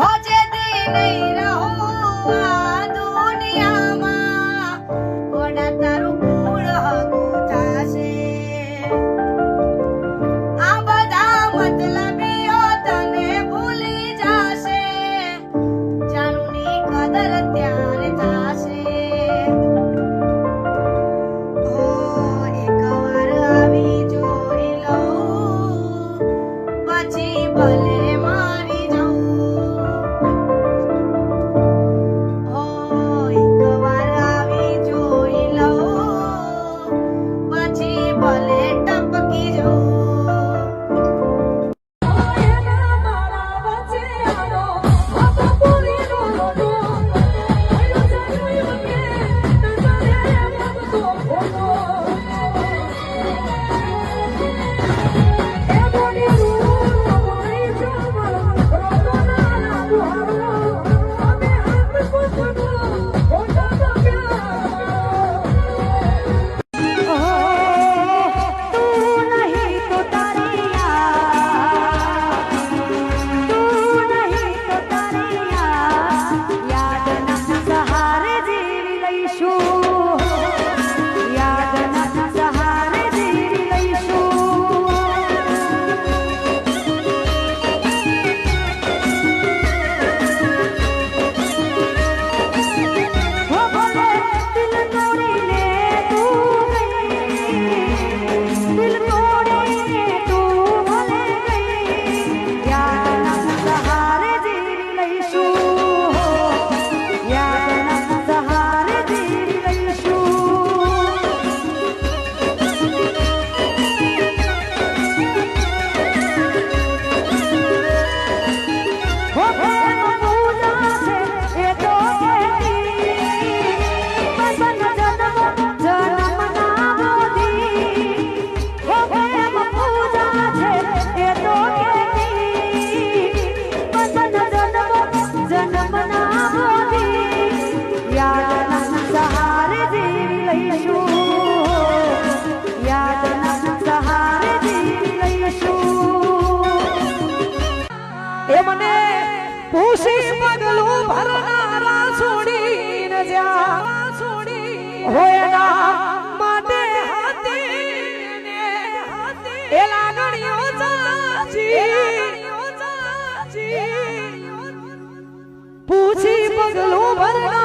हो जे दिन रहो ભૂસી પગલું ભરનારા છોડી ન જા છોડી હોયના માટે હાથે ને હાથે એ લાગણીઓ જાજી પૂછી પગલું ભરનારા